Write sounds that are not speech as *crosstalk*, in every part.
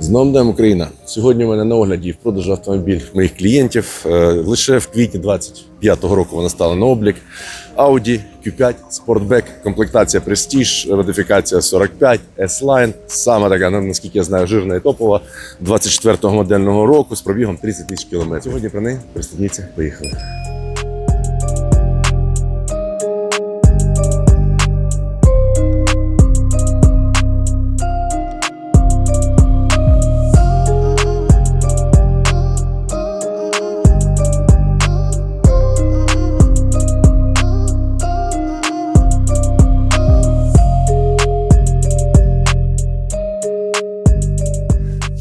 З новим днем Україна. Сьогодні у мене на огляді в продажу автомобіль моїх клієнтів. Е, Лише в квітні 25-го року вона стала на облік. Audi Q5 Sportback, комплектація Prestige, модифікація 45, S-Line. Саме така, наскільки я знаю, жирна і топова 24-го модельного року з пробігом 30 тисяч кілометрів. Сьогодні про неї пристебніться. Поїхали.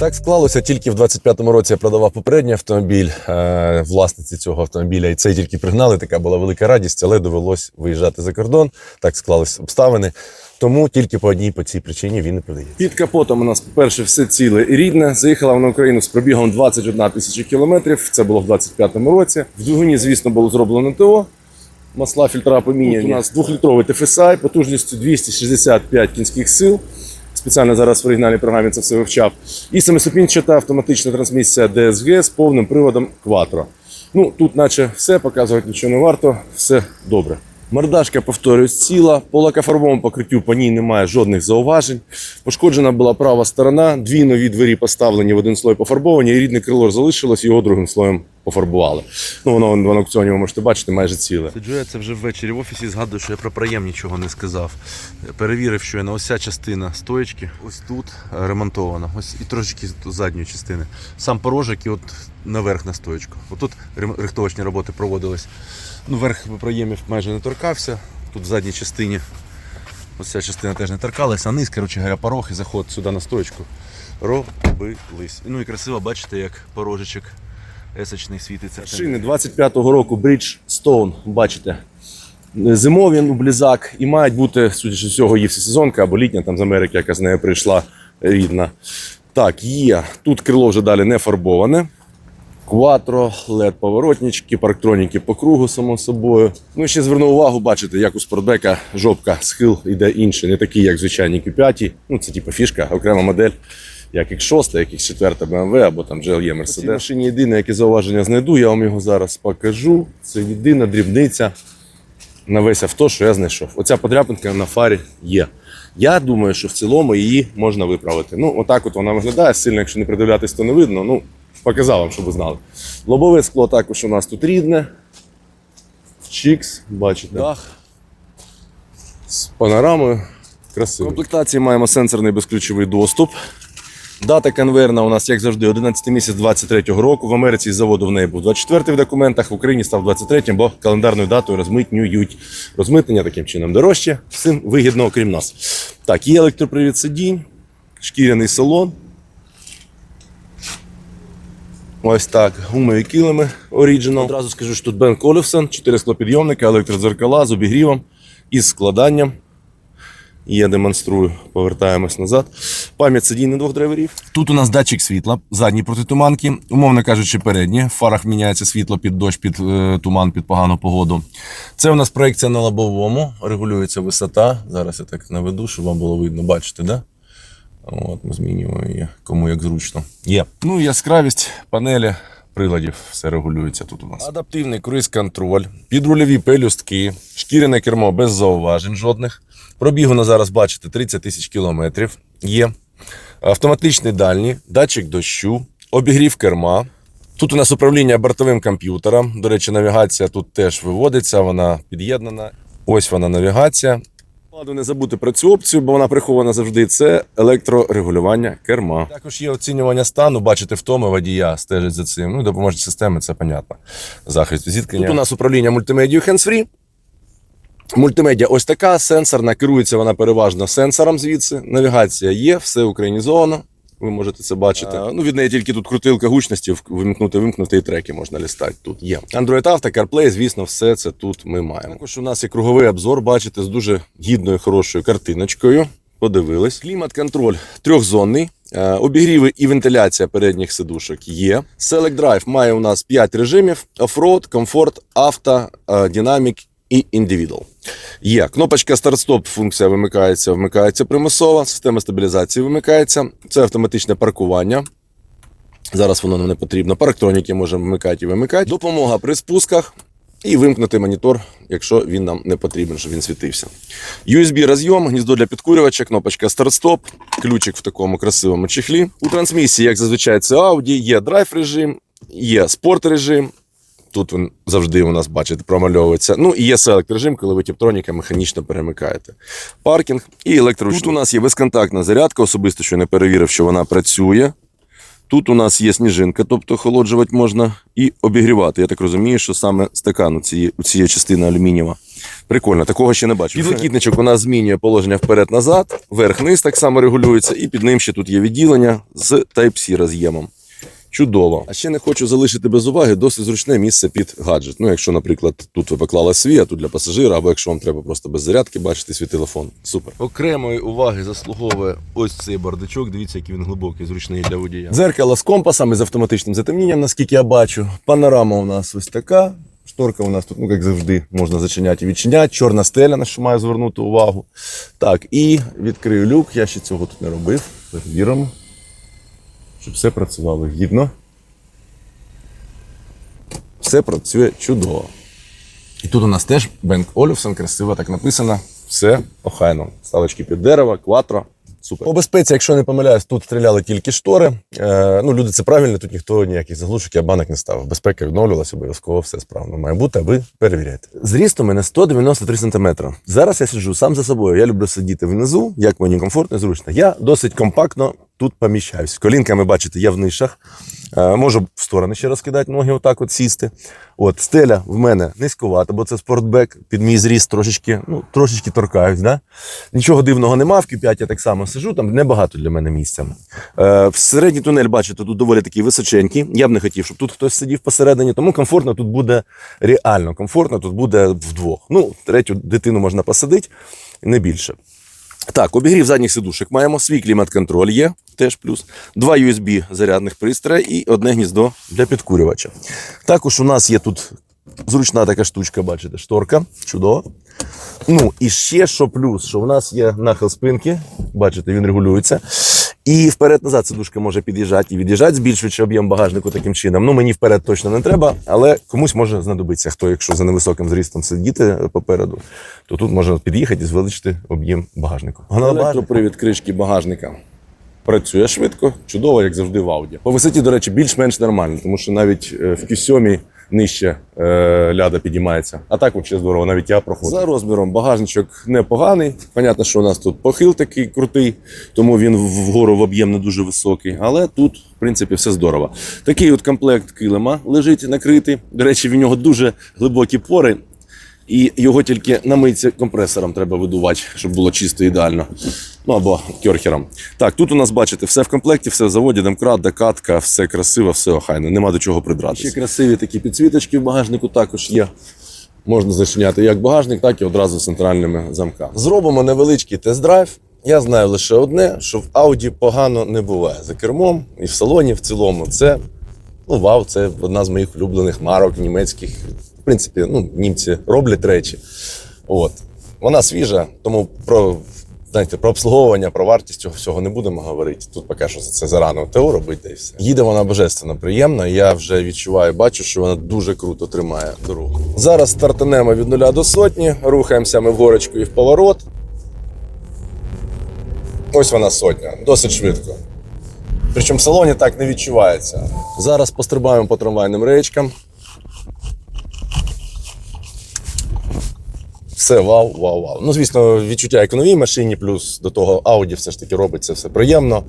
Так склалося, тільки в 25-му році я продавав попередній автомобіль е, власниці цього автомобіля, і цей тільки пригнали. Така була велика радість, але довелось виїжджати за кордон. Так склались обставини. Тому тільки по одній по цій причині він не продається. Під капотом у нас, по-перше, все ціле і рідне. Заїхала вона в Україну з пробігом 21 тисяча кілометрів. Це було в 25-му році. В двигуні, звісно, було зроблено ТО. Масла фільтра поміняні. Тут у нас двохлітровий TFSI потужністю 265 кінських сил. Спеціально зараз в оригінальній програмі це все вивчав. І семиступінчата автоматична трансмісія DSG з повним приводом Quattro. Ну, тут, наче все, показувати нічого не варто, все добре. Мордашка, повторюсь, ціла, по лакофарбовому покриттю по ній немає жодних зауважень. Пошкоджена була права сторона, дві нові двері поставлені в один слой пофарбовані, і рідне крило залишилось, його другим слоєм пофарбували. Ну, воно в аукціоні ви можете бачити майже ціле. Сиджу я це вже ввечері в офісі, згадую, що я про проєм нічого не сказав. Перевірив, що я на ось ця частина стоечки, ось тут ремонтована, ось і трошечки задньої частини. Сам порожок і от наверх на стоечку. Отут рихтовочні роботи проводились. Ну, верх проємів майже не торкався. Тут в задній частині ось ця частина теж не торкалася, а низ, коротше говоря, порог і заход сюди на стоечку робились. Ну і красиво бачите, як порожечок есочний світиться. Шини 25-го року Bridgestone, бачите. Зимові ну, блізак і мають бути, судячи з цього, є всесезонка або літня там з Америки, яка з нею прийшла рідна. Так, є. Тут крило вже далі не фарбоване. Кватро, led поворотнички, парктроніки по кругу, само собою. Ну і ще зверну увагу, бачите, як у спортбека жопка, схил іде інший, не такий, як в звичайній Q5. Ну, це типу фішка, окрема модель, як X6, як X4 BMW або там GLE Mercedes. Цій машині єдине, яке зауваження знайду, я вам його зараз покажу. Це єдина дрібниця на весь авто, що я знайшов. Оця подряпинка на фарі є. Я думаю, що в цілому її можна виправити. Ну, отак от вона виглядає. Сильно, якщо не придивлятись, то не видно. Ну, показав вам, щоб ви знали. Лобове скло також у нас тут рідне. Чікс, бачите. Дах. З панорамою. Красиво. В комплектації маємо сенсорний безключовий доступ. Дата конверна у нас, як завжди, 11 місяць 23-го року. В Америці з заводу в неї був 24-й в документах, в Україні став 23-м, бо календарною датою розмитнюють. Розмитнення таким чином дорожче. Всім вигідно, окрім нас. Так, є електропривід сидінь, шкіряний салон. Ось так, гумові килими Original. Одразу скажу, що тут Бен Колівсон, 4 склопідйомника, електродзеркала з обігрівом і складанням. Я демонструю, повертаємось назад. Пам'ять сидінь на двох драйверів. Тут у нас датчик світла, задні протитуманки, умовно кажучи, передні. В фарах міняється світло під дощ, під е, туман, під погану погоду. Це у нас проекція на лобовому, регулюється висота. Зараз я так наведу, щоб вам було видно. Бачите, да? От, ми змінюємо її, кому як зручно. Є. Ну яскравість панелі приладів, все регулюється тут у нас. Адаптивний круїз-контроль, підрульові пелюстки, шкіряне кермо без зауважень жодних. Пробігу на зараз бачите 30 тисяч кілометрів. Є. Автоматичний дальній, датчик дощу, обігрів керма. Тут у нас управління бортовим комп'ютером. До речі, навігація тут теж виводиться, вона під'єднана. Ось вона навігація. Ладно, не забути про цю опцію, бо вона прихована завжди. Це електрорегулювання керма. Також є оцінювання стану, бачите, втоми водія стежить за цим. Ну, допоможуть системи, це понятно. Захист зіткнення. Тут у нас управління мультимедією hands-free. Мультимедіа ось така, сенсорна, керується вона переважно сенсором звідси. Навігація є, все українізовано. Ви можете це бачити. А, ну, від неї тільки тут крутилка гучності, вимкнути, вимкнути і треки можна лістати. Тут є. Android Auto, CarPlay, звісно, все це тут ми маємо. Також у нас є круговий обзор, бачите, з дуже гідною, хорошою картиночкою. Подивились. Клімат-контроль трьохзонний. Е, Обігріви і вентиляція передніх сидушок є. Select Drive має у нас 5 режимів: Offroad, Comfort, Авто, Dynamic і Individual. Є кнопочка старт-стоп, функція вимикається, вмикається примусово, система стабілізації вимикається. Це автоматичне паркування. Зараз воно нам не потрібно. Парктроніки можемо вмикати і вимикати. Допомога при спусках і вимкнути монітор, якщо він нам не потрібен, щоб він світився. USB розйом, гніздо для підкурювача, кнопочка старт-стоп, ключик в такому красивому чехлі. У трансмісії, як зазвичай, це Audi, є драйв режим, є спорт режим. Тут він завжди у нас, бачите, промальовується. Ну і є селект режим, коли ви тіптроніка механічно перемикаєте. Паркінг і електроручник. Тут у нас є безконтактна зарядка, особисто що не перевірив, що вона працює. Тут у нас є сніжинка, тобто охолоджувати можна і обігрівати. Я так розумію, що саме стакан у цієї, у цієї частини алюмінієва. Прикольно, такого ще не бачив. Підлокітничок у нас змінює положення вперед-назад, верх-низ так само регулюється, і під ним ще тут є відділення з Type-C роз'ємом. Чудово. А ще не хочу залишити без уваги досить зручне місце під гаджет. Ну, якщо, наприклад, тут ви поклали свій, а тут для пасажира, або якщо вам треба просто без зарядки бачити свій телефон. Супер. Окремої уваги заслуговує ось цей бардачок. Дивіться, який він глибокий, зручний для водія. Дзеркало з компасами з автоматичним затемнінням, наскільки я бачу. Панорама у нас ось така. Шторка у нас тут, ну як завжди, можна зачиняти і відчиняти. Чорна стеля, на що маю звернути увагу. Так, і відкрию люк. Я ще цього тут не робив. Перевіримо, щоб все працювало гідно. Все працює чудово. І тут у нас теж Бенк Олюфсон, красиво так написано. Все охайно. Ставочки під дерево, кватро. Супер. По безпеці, якщо не помиляюсь, тут стріляли тільки штори. Е, ну, люди, це правильно, тут ніхто ніяких заглушок, банок не ставив. Безпека відновлювалася, обов'язково все справно має бути, а ви перевіряєте. Зріст у мене 193 см. Зараз я сиджу сам за собою. Я люблю сидіти внизу, як мені комфортно і зручно. Я досить компактно тут поміщаюсь. Колінками, бачите, я в нишах. Е, Можу в сторони ще розкидати ноги, отак от сісти. От, стеля в мене низькувата, бо це спортбек. Під мій зріст трошечки, ну, трошечки торкаюсь. Да? Нічого дивного нема. В Q5 я так само сижу, там небагато для мене місця. Е, в середній тунель, бачите, тут доволі такий височенький. Я б не хотів, щоб тут хтось сидів посередині, тому комфортно тут буде реально комфортно, тут буде вдвох. Ну, третю дитину можна посадити, не більше. Так, обігрів задніх сидушок маємо, свій клімат-контроль є, теж плюс. Два USB зарядних пристрої і одне гніздо для підкурювача. Також у нас є тут зручна така штучка, бачите, шторка. Чудово. Ну, і ще що плюс, що в нас є нахил спинки, бачите, він регулюється. І вперед-назад сидушка може під'їжджати і від'їжджати, збільшуючи об'єм багажнику таким чином. Ну, мені вперед точно не треба, але комусь може знадобитися. Хто, якщо за невисоким зрістом сидіти попереду, то тут можна під'їхати і звеличити об'єм багажнику. Електропривід кришки багажника працює швидко, чудово, як завжди в Audi. По висоті, до речі, більш-менш нормально, тому що навіть е, в Q7 нижче е, ляда підіймається. А так взагалі здорово, навіть я проходжу. За розміром багажничок непоганий. Понятно, що у нас тут похил такий крутий, тому він вгору в об'єм не дуже високий. Але тут, в принципі, все здорово. Такий от комплект килима лежить накритий. До речі, в нього дуже глибокі пори. І його тільки на митці компресором треба видувати, щоб було чисто ідеально. Ну або кьорхером. Так, тут у нас, бачите, все в комплекті, все в заводі, демкрат, докатка, все красиво, все охайно, нема до чого придратися. Ще красиві такі підсвіточки в багажнику також є. Можна зачиняти як багажник, так і одразу центральними замками. Зробимо невеличкий тест-драйв. Я знаю лише одне, що в Audi погано не буває за кермом і в салоні в цілому. Це ну вау, це одна з моїх улюблених марок німецьких. В принципі, ну, німці роблять речі. От. Вона свіжа, тому про, знаєте, про обслуговування, про вартість цього всього не будемо говорити. Тут поки що це зарано ТО робити та і все. Їде вона божественно приємно. Я вже відчуваю, бачу, що вона дуже круто тримає дорогу. Зараз стартанемо від нуля до сотні, рухаємося ми в горочку і в поворот. Ось вона сотня, досить швидко. Причому в салоні так не відчувається. Зараз пострибаємо по трамвайним речкам. Все вау, вау, вау. Ну, звісно, відчуття як в новій машині, плюс до того Audi все ж таки робить це все приємно.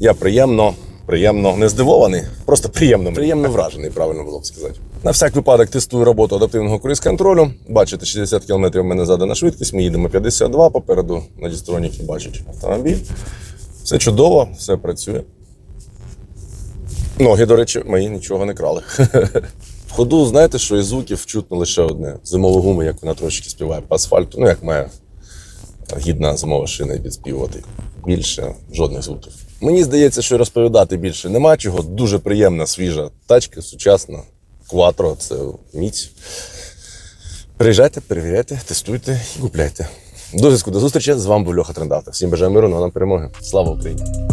Я приємно, приємно не здивований, просто приємно, приємно вражений, правильно було б сказати. На всяк випадок тестую роботу адаптивного круїз-контролю. Бачите, 60 км в мене задана швидкість, ми їдемо 52 попереду на дістроніки бачить автомобіль. Все чудово, все працює. Ноги, до речі, мої нічого не крали. *laughs* В ходу, знаєте, що із звуків чутно лише одне. Зимова гума, як вона трошки співає по асфальту, ну як має гідна зимова шина підспівати. Більше жодних звуків. Мені здається, що розповідати більше нема чого. Дуже приємна, свіжа тачка, сучасна. Кватро, це міць. Приїжджайте, перевіряйте, тестуйте і купляйте. До зв'язку до зустрічі. З вами був Льоха Трендавта. Всім бажаю миру, ну нам перемоги. Слава Україні!